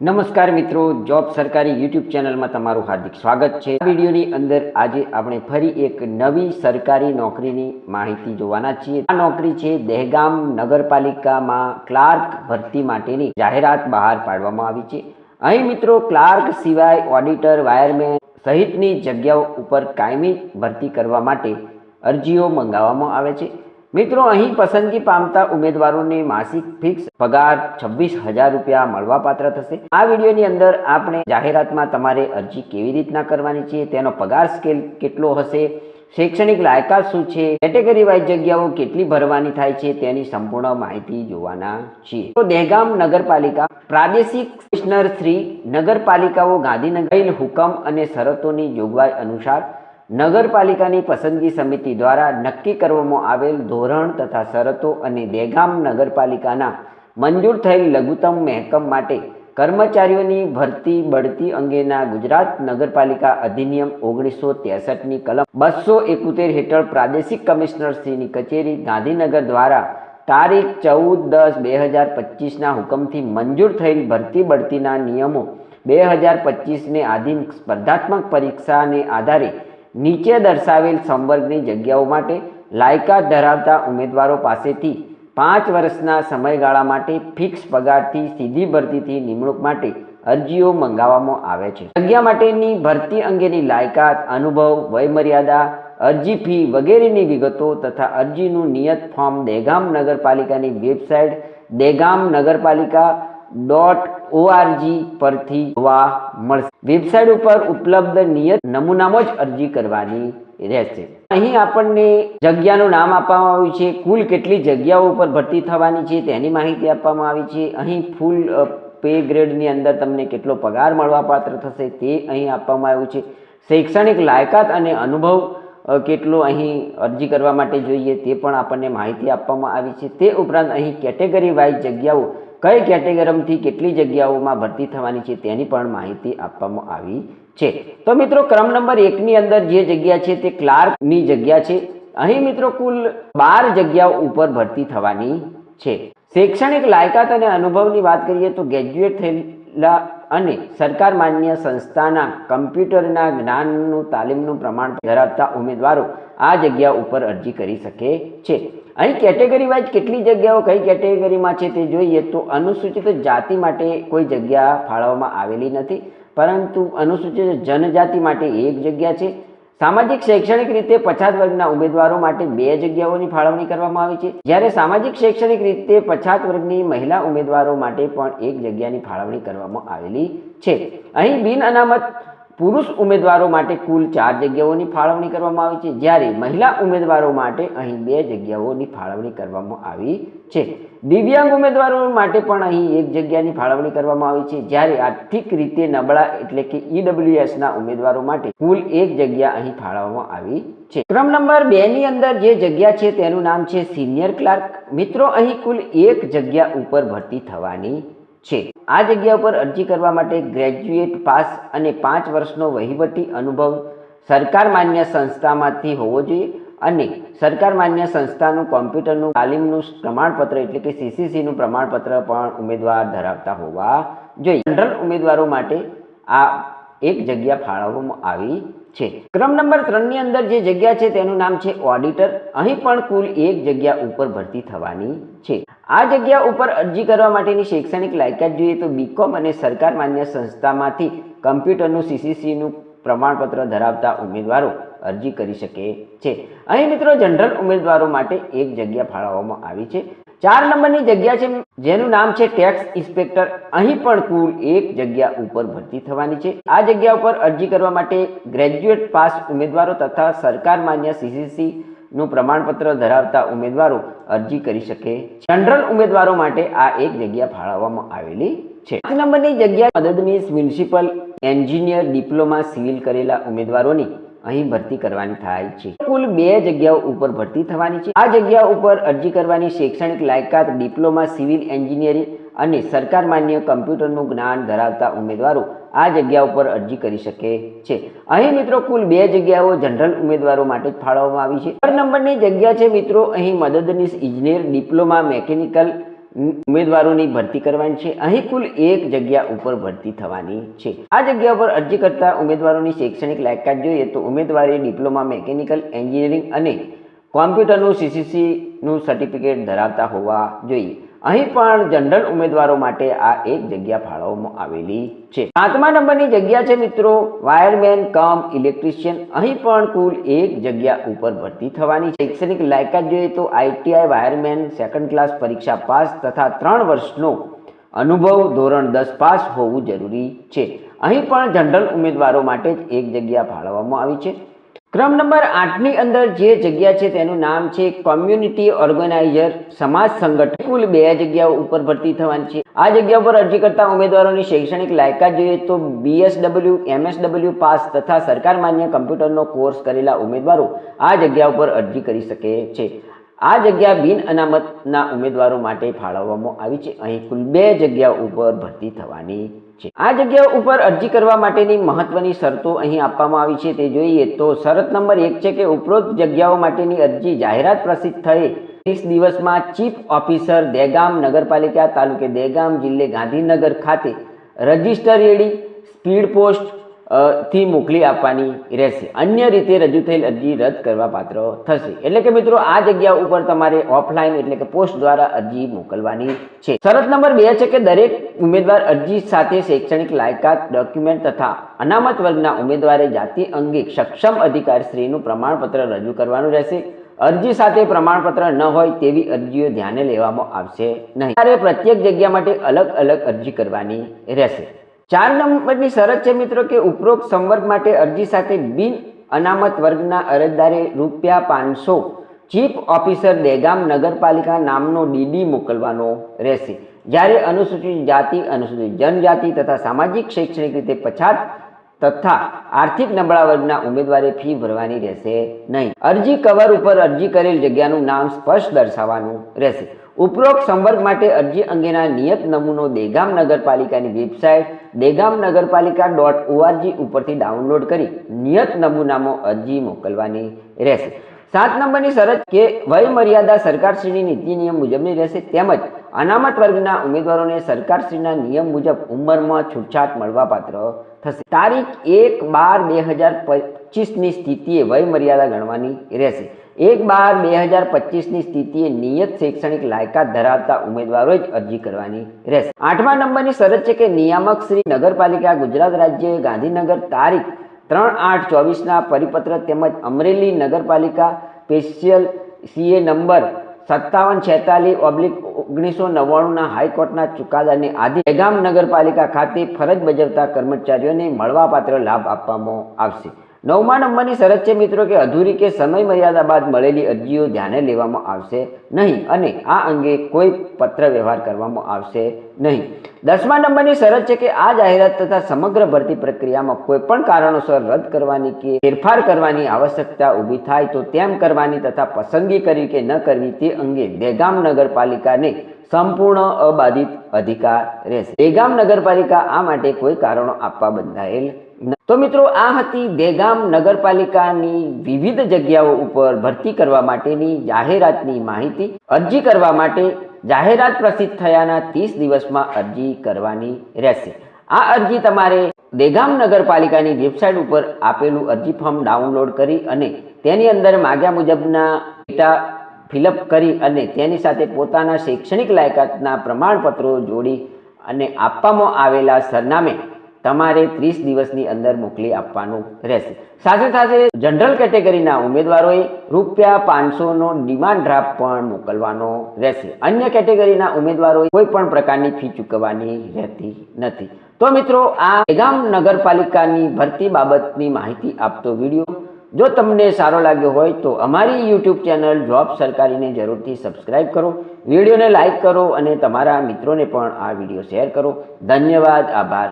નમસ્કાર મિત્રો, જોબ સરકારી યુટ્યુબ ચેનલમાં તમારું હાર્દિક સ્વાગત છે. આ વિડીયોની અંદર આજે આપણે ફરી એક નવી સરકારી નોકરીની માહિતી જોવાના છીએ. આ નોકરી છે દહેગામ નગરપાલિકામાં ક્લાર્ક ભરતી માટેની જાહેરાત બહાર પાડવામાં આવી છે. અહીં મિત્રો, ક્લાર્ક સિવાય ઓડિટર, વાયરમેન સહિતની જગ્યાઓ ઉપર કાયમી ભરતી કરવા માટે અરજીઓ મંગાવવામાં આવે છે. મિત્રો, અહીં પસંદગી પામતા ઉમેદવારોને માસિક ફિક્સ પગાર છવ્વીસ હજાર રૂપિયા મળવાપાત્ર થશે. આ વિડીયોની અંદર આપણે જાહેરાતમાં તમારે અરજી કેવી રીતના કરવાની છે, તેનો પગાર સ્કેલ કેટલો હશે, શૈક્ષણિક લાયકાત શું છે, કેટેગરી વાઇઝ જગ્યાઓ કેટલી ભરવાની થાય છે, તેની સંપૂર્ણ માહિતી જોવાના છીએ. તો દહેગામ નગરપાલિકા, પ્રાદેશિક કમિશનર શ્રી નગરપાલિકાઓ ગાંધીનગર હુકમ અને શરતોની જોગવાઈ અનુસાર નગરપાલિકાની પસંદગી સમિતિ દ્વારા નક્કી કરવામાં આવેલ ધોરણ તથા શરતો અને દેગામ નગરપાલિકાના મંજૂર થયેલ લઘુત્તમ મહેકમ માટે કર્મચારીઓની ભરતી બઢતી અંગેના ગુજરાત નગરપાલિકા અધિનિયમ ઓગણીસો ત્રેસઠની કલમ બસો એકોતેર હેઠળ પ્રાદેશિક કમિશનરશ્રીની કચેરી ગાંધીનગર દ્વારા તારીખ ચૌદ દસ બે હજાર પચીસના હુકમથી મંજૂર થયેલ ભરતી બઢતીના નિયમો બે હજાર પચીસને આધીન સ્પર્ધાત્મક પરીક્ષાને આધારે નીચે દર્શાવેલ સંવર્ગની જગ્યાઓ માટે લાયકાત ધરાવતા ઉમેદવારો પાસેથી પાંચ વર્ષના સમયગાળા માટે ફિક્સ પગારથી સીધી ભરતીથી નિમણૂક માટે અરજીઓ મંગાવવામાં આવે છે. જગ્યા માટેની ભરતી અંગેની લાયકાત, અનુભવ, વયમર્યાદા, અરજી ફી વગેરેની વિગતો તથા અરજીનું નિયત ફોર્મ દેગામ નગરપાલિકાની વેબસાઇટ દેગામ નગરપાલિકા ડોટ ઓઆરજી પરથી જોવા મળશે. વેબસાઇટ ઉપર ઉપલબ્ધ નિયત નમૂનામાં જ અરજી કરવાની રહેશે. અહીં આપણને જગ્યાનું નામ આપવામાં આવ્યું છે. કુલ કેટલી જગ્યાઓ ઉપર ભરતી થવાની છે તેની માહિતી આપવામાં આવી છે. અહીં ફૂલ પે ગ્રેડની અંદર તમને કેટલો પગાર મળવાપાત્ર થશે તે અહીં આપવામાં આવ્યું છે. શૈક્ષણિક લાયકાત અને અનુભવ કેટલો અહીં અરજી કરવા માટે જોઈએ તે પણ આપણને માહિતી આપવામાં આવી છે. તે ઉપરાંત અહીં કેટેગરી વાઇઝ જગ્યાઓ કઈ કેટેગરીમાંથી કેટલી જગ્યાઓમાં ભરતી થવાની છે તેની પણ માહિતી આપવામાં આવી છે. તો મિત્રો, ક્રમ નંબર એકની અંદર જે જગ્યા છે તે ક્લાર્કની જગ્યા છે. અહીં મિત્રો, કુલ બાર જગ્યાઓ ઉપર ભરતી થવાની છે. શૈક્ષણિક લાયકાત અને અનુભવની વાત કરીએ તો ગ્રેજ્યુએટ થયેલા અને સરકાર માન્ય સંસ્થાના કમ્પ્યુટરના જ્ઞાનનું, તાલીમનું પ્રમાણ ધરાવતા ઉમેદવારો આ જગ્યા ઉપર અરજી કરી શકે છે. અહીં કેટેગરી વાઇઝ કેટલી જગ્યાઓ કઈ કેટેગરીમાં છે તે જોઈએ તો અનુસૂચિત જાતિ માટે કોઈ જગ્યા ફાળવવામાં આવેલી નથી, પરંતુ અનુસૂચિત જનજાતિ માટે એક જગ્યા છે. સામાજિક શૈક્ષણિક રીતે પછાત વર્ગના ઉમેદવારો માટે બે જગ્યાઓની ફાળવણી કરવામાં આવી છે. જ્યારે સામાજિક શૈક્ષણિક રીતે પછાત વર્ગની મહિલા ઉમેદવારો માટે પણ એક જગ્યાની ફાળવણી કરવામાં આવેલી છે. અહીં બિન અનામત પુરુષ ઉમેદવારો માટે કુલ ચાર જગ્યાઓની ફાળવણી કરવામાં આવી છે. જ્યારે મહિલા ઉમેદવારો માટે અહીં બે જગ્યાઓની ફાળવણી કરવામાં આવી છે. દિવ્યાંગ ઉમેદવારો માટે પણ અહીં એક જગ્યાની ફાળવણી કરવામાં આવી છે. જ્યારે આર્થિક રીતે નબળા એટલે કે ઈડબ્લ્યુએસના ઉમેદવારો માટે કુલ એક જગ્યા અહીં ફાળવવામાં આવી છે. ક્રમ નંબર બે ની અંદર જે જગ્યા છે તેનું નામ છે સિનિયર ક્લાર્ક. મિત્રો, અહીં કુલ એક જગ્યા ઉપર ભરતી થવાની છે. આ જગ્યા પર અરજી કરવા માટે ગ્રેજ્યુએટ પાસ અને પાંચ વર્ષનો વહીવટી અનુભવ સરકાર માન્ય સંસ્થામાંથી હોવો જોઈએ અને સરકાર માન્ય સંસ્થાનું કોમ્પ્યુટરનું તાલીમનું પ્રમાણપત્ર એટલે કે સીસીસીનું પ્રમાણપત્ર પણ ઉમેદવાર ધરાવતા હોવા જોઈએ. જનરલ ઉમેદવારો માટે આ એક જગ્યા ફાળવવામાં આવી છે. ક્રમ નંબર ત્રણની અંદર જે જગ્યા છે તેનું નામ છે ઓડિટર. અહીં પણ કુલ એક જગ્યા ઉપર ભરતી થવાની છે. આ જગ્યા ઉપર અરજી કરવા માટેની શૈક્ષણિક લાયકાત જોઈએ તો બીકોમ અને સરકાર માન્ય સંસ્થામાંથી કમ્પ્યુટરનું સીસીસીનું પ્રમાણપત્ર ધરાવતા ઉમેદવારો અરજી કરી શકે છે. અહીં મિત્રો જનરલ ઉમેદવારો માટે એક જગ્યા ફાળવવામાં આવી છે. ચાર નંબરની જગ્યા છે, જેનું નામ છે ટેક્સ ઇન્સ્પેક્ટર. અહીં પણ કુલ એક જગ્યા ઉપર ભરતી થવાની છે. આ જગ્યા ઉપર અરજી કરવા માટે ગ્રેજ્યુએટ પાસ ઉમેદવારો તથા સરકાર માન્ય સીસીસી નું પ્રમાણપત્ર ધરાવતા ઉમેદવારો અરજી કરી શકે. જનરલ ઉમેદવારો માટે આ એક જગ્યા ફાળવવામાં આવેલી છે. પાંચ નંબરની જગ્યા મદદનીશ મ્યુનિસિપલ એન્જિનિયર ડિપ્લોમા સિવિલ કરેલા ઉમેદવારોની અહીં ભરતી કરવાની થાય છે. કુલ બે જગ્યાઓ ઉપર ભરતી થવાની છે. આ જગ્યા ઉપર અરજી કરવાની શૈક્ષણિક લાયકાત, ડિપ્લોમા, સિવિલ એન્જિનિયરિંગ અને સરકાર માન્ય કમ્પ્યુટરનું જ્ઞાન ધરાવતા ઉમેદવારો આ જગ્યા ઉપર અરજી કરી શકે છે. અહીં મિત્રો કુલ બે જગ્યાઓ જનરલ ઉમેદવારો માટે ફાળવવામાં આવી છે. થર્ડ નંબરની જગ્યા છે મિત્રો, અહીં મદદનીશ, ઇજનેર, ડિપ્લોમા, મેકેનિકલ ઉમેદવારોની ભરતી કરવાની છે. અહીં કુલ એક જગ્યા ઉપર ભરતી થવાની છે. આ જગ્યા ઉપર અરજી કરતા ઉમેદવારોની શૈક્ષણિક લાયકાત જોઈએ તો ઉમેદવારે ડિપ્લોમા મિકેનિકલ એન્જિનિયરિંગ અને કોમ્પ્યુટરનું સીસીસીનું સર્ટિફિકેટ ધરાવતા હોવા જોઈએ. અહીં પણ જનરલ ઉમેદવારો માટે આ એક જગ્યા ફાળવવામાં આવેલી છે. સાતમા નંબરની જગ્યા છે મિત્રો, વાયરમેન કમ ઇલેક્ટ્રિશિયન. અહીં પણ કુલ એક જગ્યા ઉપર ભરતી થવાની શૈક્ષણિક લાયકાત જોઈએ તો આઈટીઆઈ વાયરમેન સેકન્ડ ક્લાસ પરીક્ષા પાસ તથા ત્રણ વર્ષનો અનુભવ ધોરણ દસ પાસ હોવું જરૂરી છે. અહીં પણ જનરલ ઉમેદવારો માટે જ એક જગ્યા ફાળવવામાં આવી છે. ક્રમ નંબર આઠની અંદર જે જગ્યા છે તેનું નામ છે કોમ્યુનિટી ઓર્ગેનાઇઝર સમાજ સંગઠન. કુલ બે જગ્યાઓ ઉપર ભરતી થવાની છે. આ જગ્યા પર અરજી કરતા ઉમેદવારોની શૈક્ષણિક લાયકાત જોઈએ તો બીએસડબલ્યુ એમએસડબલ્યુ પાસ તથા સરકાર માન્ય કમ્પ્યુટરનો કોર્સ કરેલા ઉમેદવારો આ જગ્યા ઉપર અરજી કરી શકે છે. આ જગ્યા બિન અનામતના ઉમેદવારો માટે ફાળવવામાં આવી છે. અહીં કુલ બે જગ્યા ઉપર ભરતી થવાની છે. આ જગ્યા ઉપર અરજી કરવા માટેની મહત્વની શરતો અહીં આપવામાં આવી છે. તે જોઈએ તો શરત નંબર એક છે કે ઉપરોક્ત જગ્યાઓ માટેની અરજી જાહેરાત પ્રસિદ્ધ થઈ. ત્રીસ દિવસમાં ચીફ ઓફિસર દેગામ નગરપાલિકા તાલુકે દેગામ જિલ્લે ગાંધીનગર ખાતે રજિસ્ટરેડી સ્પીડ પોસ્ટ થી મોકલી આપવાની રહેશે. અન્ય રીતે રજૂ થયેલ અરજી રદ કરવા પાત્ર થશે. એટલે કે મિત્રો, આ જગ્યા ઉપર તમારે ઓફલાઈન એટલે કે પોસ્ટ દ્વારા અરજી મોકલવાની છે. શરત નંબર બે છે કે દરેક ઉમેદવાર અરજી સાથે શૈક્ષણિક લાયકાત ડોક્યુમેન્ટ તથા અનામત વર્ગના ઉમેદવારે જાતિ અંગે સક્ષમ અધિકારશ્રીનું પ્રમાણપત્ર રજૂ કરવાનું રહેશે. અરજી સાથે પ્રમાણપત્ર ન હોય તેવી અરજીઓ ધ્યાને લેવામાં આવશે નહીં. ત્યારે પ્રત્યેક જગ્યા માટે અલગ અલગ અરજી કરવાની રહેશે. ચાર નંબરની શરત છે મિત્રો કે ઉપરોક્ત સંવર્ગ માટે અરજી સાથે બિન અનામત વર્ગના અરજદારે રૂપિયા પાંચસો ચીફ ઓફિસર દેગામ નગરપાલિકા નામનો ડીડી મોકલવાનો રહેશે. જ્યારે અનુસૂચિત જાતિ, અનુસૂચિત જનજાતિ તથા સામાજિક, શૈક્ષણિક રીતે પછાત તથા આર્થિક નબળા વર્ગના ઉમેદવારે ફી ભરવાની રહેશે નહીં. અરજી કવર ઉપર અરજી કરેલ જગ્યાનું નામ સ્પષ્ટ દર્શાવવાનું રહેશે. ઉપરોક્ત સંવર્ગ માટે અરજી અંગેના નિયત નમૂનો દેગામ નગરપાલિકાની વેબસાઇટ દેગામ નગરપાલિકા ડોટ ઓઆરજી ઉપરથી ડાઉનલોડ કરી નિયત નમૂનામાં અરજી મોકલવાની રહેશે. સાત નંબરની શરત કે વય મર્યાદા સરકારશ્રીની નીતિ નિયમ મુજબની રહેશે તેમજ અનામત વર્ગના ઉમેદવારોને સરકારશ્રીના નિયમ મુજબ ઉંમરમાં છૂટછાટ મળવાપાત્ર થશે. તારીખ એક બાર બે હજાર પચીસની સ્થિતિએ વયમર્યાદા ગણવાની રહેશે. એક બાર બે હજાર પચીસની સ્થિતિએ નિયત શૈક્ષણિક લાયકાત ધરાવતા ઉમેદવારો જ અરજી કરવાની રહેશે. આઠમા નંબરની શરત છે કે નિયામક શ્રી નગરપાલિકા ગુજરાત રાજ્ય ગાંધીનગર તારીખ ત્રણ આઠ ચોવીસના પરિપત્ર તેમજ અમરેલી નગરપાલિકા સ્પેશિયલ સીએ નંબર સત્તાવન છેતાલીસ ઓબ્લિક ઓગણીસો નવ્વાણુંના હાઈકોર્ટના ચુકાદાને આધિન દહેગામ નગરપાલિકા ખાતે ફરજ બજાવતા કર્મચારીઓને મળવાપાત્ર લાભ આપવામાં આવશે. નવમા નંબરની શરત છે મિત્રો કે અધૂરી કે સમય મર્યાદા બાદ મળેલી અરજીઓ ધ્યાને લેવામાં આવશે નહીં અને આ અંગે કોઈ પત્ર વ્યવહાર કરવામાં આવશે નહીં. દસમા નંબરની શરત છે કે આ જાહેરાત તથા સમગ્ર ભરતી પ્રક્રિયામાં કોઈ પણ કારણોસર રદ કરવાની કે ફેરફાર કરવાની આવશ્યકતા ઊભી થાય તો તેમ કરવાની તથા પસંદગી કરવી કે ન કરવી તે અંગે દેગામ નગરપાલિકાને સંપૂર્ણ અબાધિત અધિકાર રહેશે. દેગામ નગરપાલિકા આ માટે કોઈ કારણો આપવા બંધાયેલ તો મિત્રો, આ હતી દેગામ નગરપાલિકાની વિવિધ જગ્યાઓ ઉપર ભરતી કરવા માટેની જાહેરાતની માહિતી. અરજી કરવા માટે જાહેરાત પ્રસિદ્ધ થયાના ત્રીસ દિવસમાં અરજી કરવાની રહેશે. આ અરજી તમારે દેગામ નગરપાલિકાની વેબસાઇટ ઉપર આપેલું અરજી ફોર્મ ડાઉનલોડ કરી અને તેની અંદર માગ્યા મુજબના ડેટા ફિલઅપ કરી અને તેની સાથે પોતાના શૈક્ષણિક લાયકાતના પ્રમાણપત્રો જોડી અને આપવામાં આવેલા સરનામે તમારે ત્રીસ દિવસની અંદર મોકલી આપવાનું રહેશે. સાથે સાથે જનરલ કેટેગરીના ઉમેદવારોએ રૂપિયા પાંચસોનો ડિમાન્ડ ડ્રાફ્ટ પણ મોકલવાનો રહેશે. અન્ય કેટેગરીના ઉમેદવારોએ કોઈ પણ પ્રકારની ફી ચૂકવવાની રહેતી નથી. તો મિત્રો, આ બેગામ નગરપાલિકાની ભરતી બાબતની માહિતી આપતો વીડિયો જો તમને સારો લાગ્યો હોય તો અમારી યુટ્યુબ ચેનલ જોબ સરકારીને જરૂરથી સબસ્ક્રાઇબ કરો, વિડીયોને લાઇક કરો અને તમારા મિત્રોને પણ આ વીડિયો શેર કરો. ધન્યવાદ, આભાર.